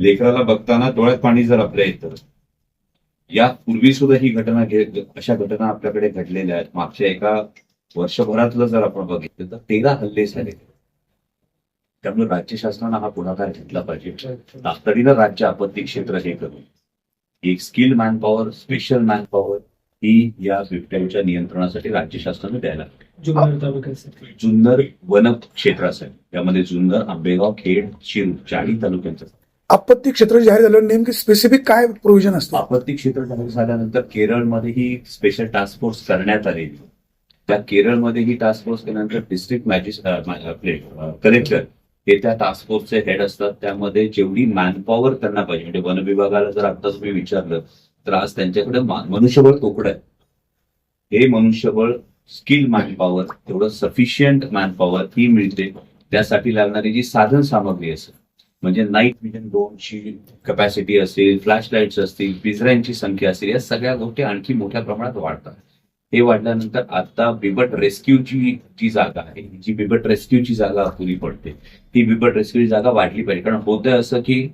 लेकराला बघताना डोळ्यात पाणी जर आपल्या येतं या पूर्वी सुद्धा ही घटना घे- अशा घटना आपल्याकडे घडलेल्या आहेत. मागच्या एका वर्षभरातलं जर आपण बघितलं तर तेरा हल्ले झाले. त्यामुळे राज्य शासनानं हा पुढाकार घेतला पाहिजे. तातडीनं राज्य आपत्ती क्षेत्र हे करून एक skill manpower special manpower ही या बिबट्यांच्या नियंत्रणासाठी राज्य शासनाने द्यायला. जुन्नर वन क्षेत्रासाठी. त्यामध्ये जुन्नर आंबेगाव खेड शिरूर चारही तालुक्यांचं. आपत्ती क्षेत्र जाहीर झालं नेमकी स्पेसिफिक काय प्रोव्हिजन असतं? आपत्ती क्षेत्र जाहीर झाल्यानंतर केरळमध्येही स्पेशल टास्क फोर्स करण्यात आलेली त्या केरळमध्ये ही टास्क फोर्स केल्यानंतर डिस्ट्रिक्ट मॅजिस्ट्रेट कलेक्टर हे त्या टास्क फोर्सचे हेड असतात. त्यामध्ये जेवढी मॅनपॉवर त्यांना पाहिजे. म्हणजे वन विभागाला जर आता तुम्ही विचारलं तर आज त्यांच्याकडे मनुष्यबळ तोकड आहे. हे मनुष्यबळ स्किल मॅनपॉवर तेवढं सफिशियंट मॅनपॉवर ही मिळते. त्यासाठी लागणारी जी साधन सामग्री असेल म्हणजे नाईट विजन ड्रोनची कपॅसिटी असेल फ्लॅश लाईट्स असतील पिजऱ्यांची संख्या असेल या सगळ्या गोष्टी आणखी मोठ्या प्रमाणात वाढतात. हे वाढल्यानंतर आता बिबट रेस्क्यूची जी जागा आहे जी बिबट रेस्क्यूची जागा पुरी पडते ती बिबट रेस्क्यूची जागा वाढली पाहिजे. कारण होतं असं की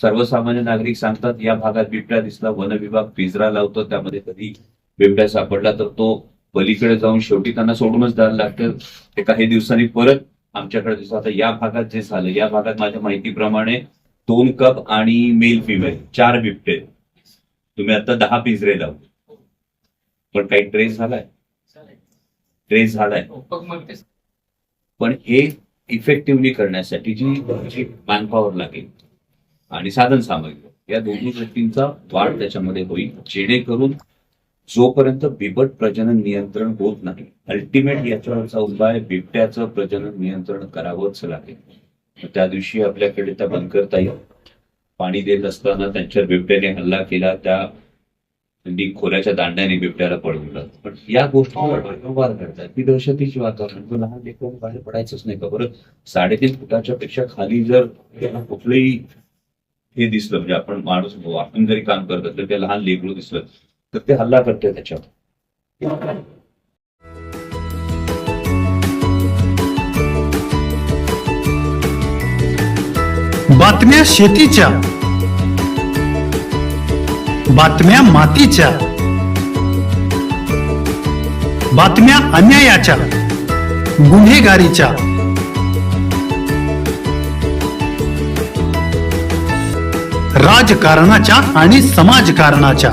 सर्वसामान्य नागरिक सांगतात या भागात बिबट्या दिसला वन विभाग पिंजरा लावतो त्यामध्ये कधी बिबट्या सापडला तर तो पलीकडे जाऊन शेवटी त्यांना सोडूनच द्यायला लागतं. ते काही दिवसांनी परत आमच्याकडे दिसतो आता या भागात जे झालं या भागात माझ्या माहितीप्रमाणे दोन कप आणि मेल फिमेल चार बिबटे. तुम्ही आता दहा पिंजरे लावले पण काही ट्रेस झालाय? ट्रेस झालाय. पण हे इफेक्टिव्हली करण्यासाठी जी जी मॅनपॉवर लागेल आणि साधन सामग्री या दोन्ही गोष्टींचा वाढ त्याच्यामध्ये होईल. जेणेकरून जोपर्यंत बिबट प्रजनन नियंत्रण होत नाही अल्टिमेट याच्यावरचा उपाय बिबट्याचं प्रजनन नियंत्रण करावंच लागेल. त्या दिवशी आपल्याकडे त्या बनकर ताई पाणी देत असताना त्यांच्यावर बिबट्याने हल्ला केला त्या त्यांनी खोल्याच्या दांड्याने बिबट्याला पळवलं पण या गोष्टी वारंवार घडतात ही दहशतीची वातावरण. तो लहान लेकरून बाहेर पडायचंच नाही का बरं? साडेतीन फुटाच्या पेक्षा खाली जर त्याला कुठलंही हे दिसलं म्हणजे आपण माणूस आपण जरी काम करत असलं ते लहान लेकरू दिसलं तर ते हल्ला करतोय त्याच्यावर. बातम्या शेतीच्या. बातम्या मातीच्या. बातम्या अन्यायाच्या. गुन्हेगारीच्या. राजकारणाच्या आणि समाजकारणाच्या.